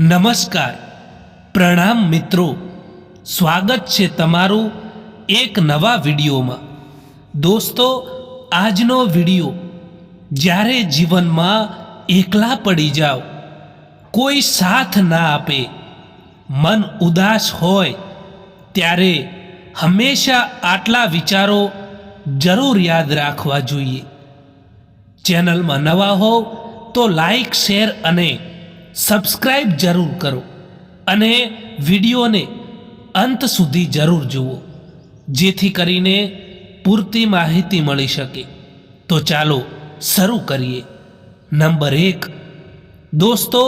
નમસ્કાર. પ્રણામ મિત્રો. સ્વાગત છે તમારું એક નવા વિડીયોમાં. દોસ્તો, આજનો વીડિયો, જ્યારે જીવનમાં એકલા પડી જાઓ, કોઈ સાથ ના આપે, મન ઉદાસ હોય, ત્યારે હંમેશા આટલા વિચારો જરૂર યાદ રાખવા જોઈએ. ચેનલમાં નવા હોવ તો લાઈક, શેર અને સબસ્ક્રાઈબ જરૂર કરો અને વિડીયોને અંત સુધી જરૂર જુઓ, જેથી કરીને પૂરતી માહિતી મળી શકે. તો ચાલો શરૂ કરીએ. નંબર એક. દોસ્તો,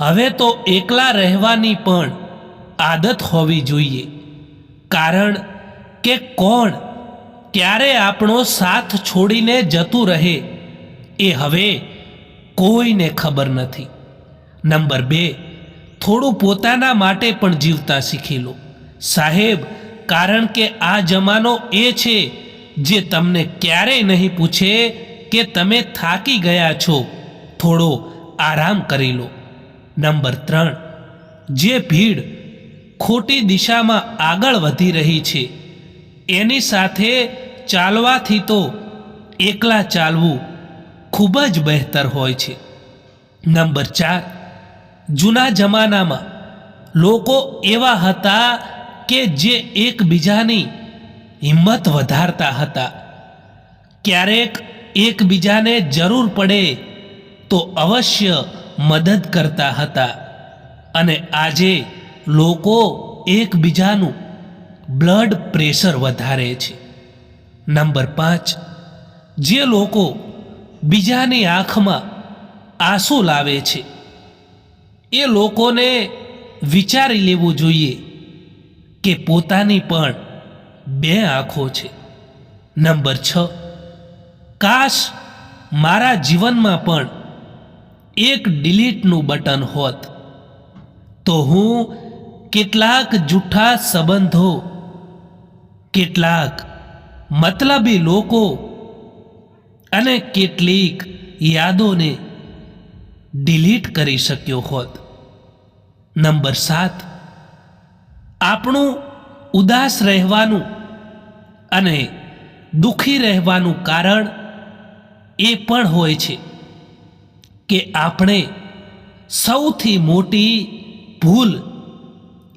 હવે તો એકલા રહેવાની પણ આદત હોવી જોઈએ. કારણ કે કોણ ક્યારે આપણો સાથ છોડીને જતું રહે એ હવે કોઈને ખબર નથી. નંબર બે, થોડું પોતાના માટે પણ જીવતા શીખી લો. સાહેબ, કારણ કે આ જમાનો એ છે જે તમને ક્યારેય નહીં પૂછે કે તમે થાકી ગયા છો. થોડો આરામ કરી લો. નંબર ત્રણ, જે ભીડ ખોટી દિશામાં આગળ વધી રહી છે, એની સાથે ચાલવાથી તો એકલા ચાલવું ખૂબ જ બહેતર હોય છે. નંબર ચાર જૂના જમાનામાં લોકો એવા હતા કે જે એકબીજાની હિંમત વધારતા હતા. ક્યારેક એકબીજાને જરૂર પડે તો અવશ્ય મદદ કરતા હતા. અને આજે લોકો એકબીજાનું બ્લડ પ્રેશર વધારે છે. નંબર પાંચ, જે લોકો બીજાની આંખમાં આંસુ લાવે છે એ લોકોને વિચારી લેવું જોઈએ કે પોતાની પણ બે આંખો છે. નંબર છ, કાશ મારા જીવનમાં પણ એક ડિલીટનું બટન હોત, તો હું કેટલાક જૂઠા સંબંધો, કેટલાક મતલબી લોકો અને કેટલીક યાદોને ડિલીટ કરી શક્યો હોત. નંબર સાત. આપણું ઉદાસ રહેવાનું અને દુઃખી રહેવાનું કારણ એ પણ હોય છે કે આપણે સૌથી મોટી ભૂલ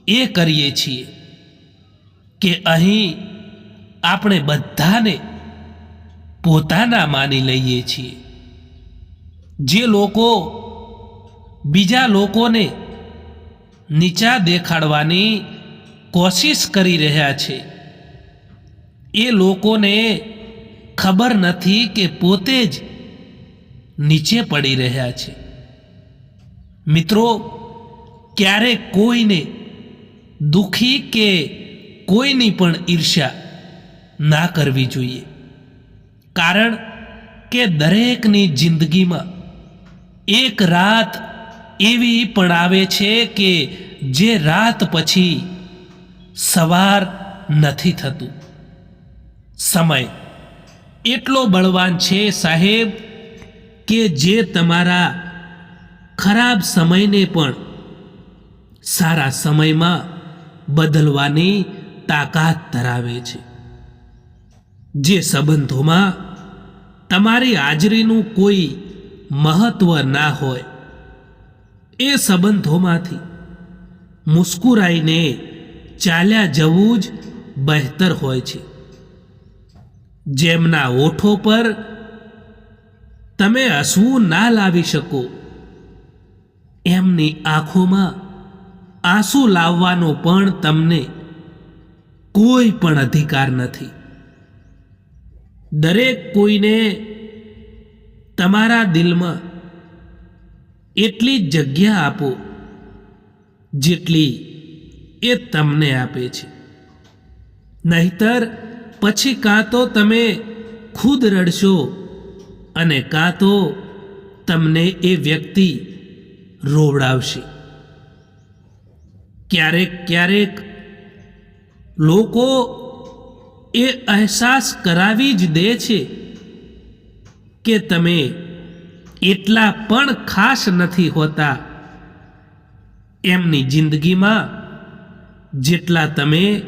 એ કરીએ છીએ કે અહીં આપણે બધાને પોતાના માની લઈએ છીએ. જે લોકો બીજા લોકોને નીચા દેખાડવાની કોશિશ કરી રહ્યા છે. એ લોકોને ખબર નથી કે પોતે જ નીચે પડી રહ્યા છે. મિત્રો ક્યારેક કોઈને દુખી કે કોઈની પણ ઈર્ષ્યા ના કરવી જોઈએ. કારણ કે દરેકની જિંદગીમાં એક રાત એવી પણ આવે છે કે જે રાત પછી સવાર નથી થતું. સમય એટલો બળવાન છે સાહેબ કે જે તમારા ખરાબ સમયને પણ સારા સમયમાં બદલવાની તાકાત ધરાવે છે. જે સંબંધોમાં તમારી હાજરીનું કોઈ મહત્ત્વ ના હોય એ સંબંધોમાંથી મુસ્કુરાઈને ચાલ્યા જવું જ બહેતર હોય છે. જેમના ઓઠો પર તમે હસવું ના લાવી શકો, એમની આંખોમાં આંસુ લાવવાનો પણ તમને કોઈ પણ અધિકાર નથી. દરેક કોઈને તમારા દિલમાં એટલી જગ્યા આપો જેટલી એ તમને આપે છે. નહીતર પછી કાં તો તમે ખુદ રડશો અને કાં તો તમને એ વ્યક્તિ રોવડાવશે. ક્યારેક ક્યારેક લોકો એ અહેસાસ કરાવી જ દે છે કે તમે એટલા પણ ખાસ નથી હોતા. એમની જિંદગીમાં જેટલા તમે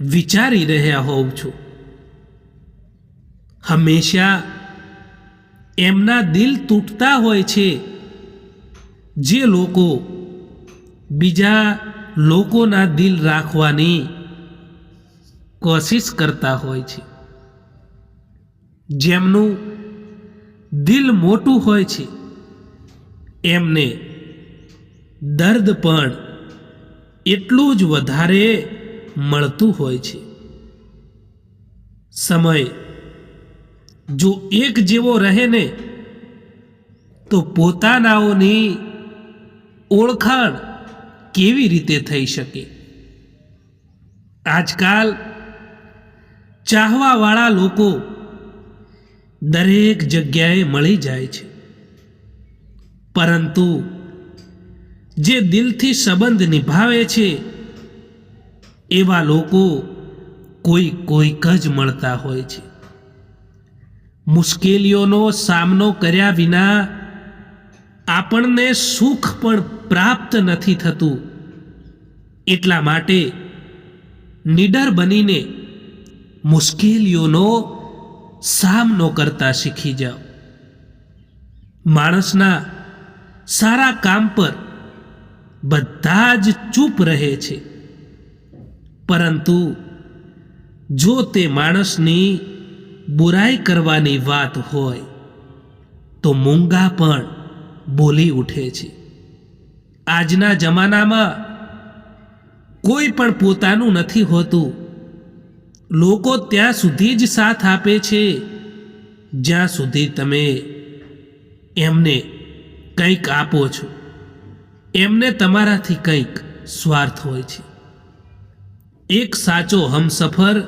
વિચારી રહ્યા હોવ છો, હંમેશા એમના દિલ તૂટતા હોય છે. જે લોકો બીજા લોકોના દિલ રાખવાની કોશિશ કરતા હોય છે. જેમનું દિલ મોટું હોય છે. એમને દર્દ પણ એટલું જ વધારે મળતું હોય છે. સમય જો એક જેવો રહે ને, તો પોતાનાઓની ઓળખાણ કેવી રીતે થઈ શકે? આજકાલ ચાહવાવાળા લોકો દરેક જગ્યાએ મળી જાય છે. પરંતુ જે દિલથી સંબંધ નિભાવે છે, એવા લોકો કોઈ કોઈક જ મળતા હોય છે. મુશ્કેલીઓનો સામનો કર્યા વિના આપણને સુખ પણ પ્રાપ્ત નથી થતું. એટલા માટે નિડર બનીને મુશ્કેલીઓનો સામનો કરતા શીખી જાઓ. માણસના સારા કામ પર બધા જ ચૂપ રહે છે. પરંતુ જો તે માણસની બુરાઈ કરવાની વાત હોય, તો મૂંગા પણ બોલી ઉઠે છે. આજના જમાનામાં કોઈ પણ પોતાનું નથી હોતું લોકો ત્યાં સુધી જ સાથ આપે છે. જ્યાં સુધી તમે એમને કંઈક આપો છો, એમને તમારાથી કંઈક સ્વાર્થ હોય છે. એક સાચો હમસફર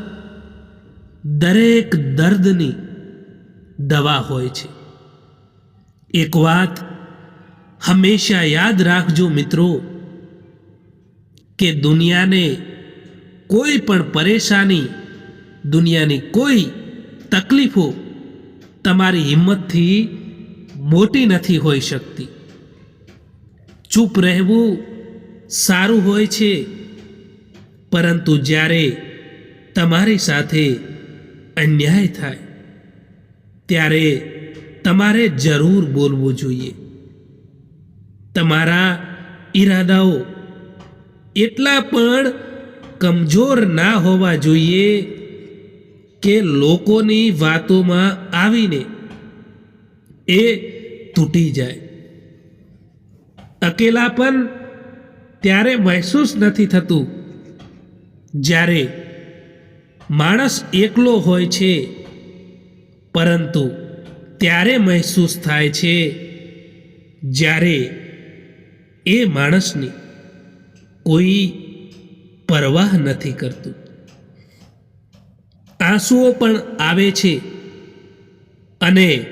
દરેક દર્દની દવા હોય છે. એક વાત હંમેશા યાદ રાખજો મિત્રો, કે દુનિયાને કોઈ પણ પરેશાની દુનિયાની કોઈ તકલીફો તમારી હિંમતથી મોટી નથી હોઈ શકતી. ચૂપ રહેવું સારું હોય છે, પરંતુ જ્યારે તમારી સાથે અન્યાય થાય, ત્યારે તમારે જરૂર બોલવું જોઈએ. તમારા ઈરાદાઓ એટલા પણ કમજોર ના હોવા જોઈએ કે લોકોની વાતોમાં આવીને એ તૂટી જાય. અકેલાપન ત્યારે મહેસૂસ નથી થતું જ્યારે માણસ એકલો હોય છે, પરંતુ ત્યારે મહેસૂસ થાય છે જ્યારે એ માણસની કોઈ પરવાહ નથી કરતું. આંસુઓ પણ આવે છે અને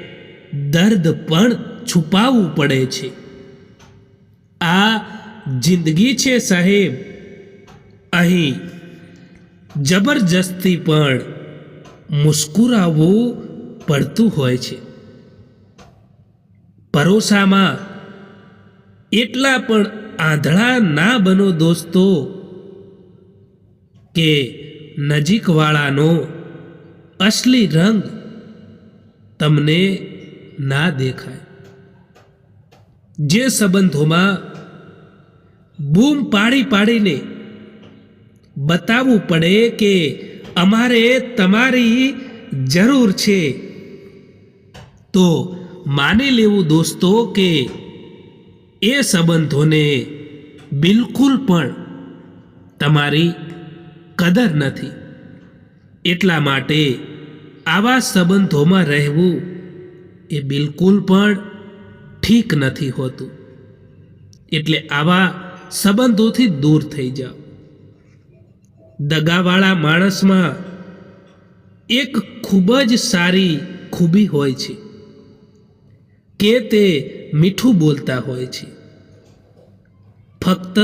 દર્દ પણ છુપાવવું પડે છે. આ જિંદગી છે સાહેબ. અહીં જબરજસ્તી પણ મુસ્કુરાવવું પડતું હોય છે. પરોસામાં એટલા પણ આંધળા ના બનો દોસ્તો કે નજીકવાળાનો અસલી રંગ તમને ના દેખાય. જે સંબંધોમાં બૂમ પાડી પાડીને બતાવવું પડે કે અમારે તમારી જરૂર છે. તો માની લેવું દોસ્તો કે એ સંબંધોને બિલકુલ પણ તમારી કદર નથી. એટલા માટે આવા સંબંધોમાં રહેવું એ બિલકુલ પણ ઠીક નથી હોતું. એટલે આવા સંબંધોથી દૂર થઈ જાઓ. દગાવાળા માણસમાં એક ખૂબ જ સારી ખૂબી હોય છે કે તે મીઠું બોલતા હોય છે. ફક્ત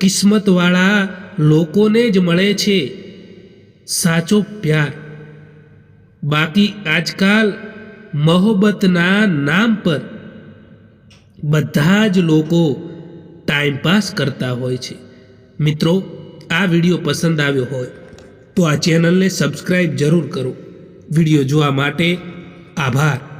કિસ્મતવાળા લોકોને જ મળે છે સાચો પ્યાર. બાકી આજકાલ મોહબ્બતના નામ પર બધા જ લોકો ટાઈમ પાસ કરતા હોય છે. મિત્રો, આ વીડિયો પસંદ આવ્યો હોય તો આ ચેનલને સબસ્ક્રાઈબ જરૂર કરો. વીડિયો જોવા માટે આભાર.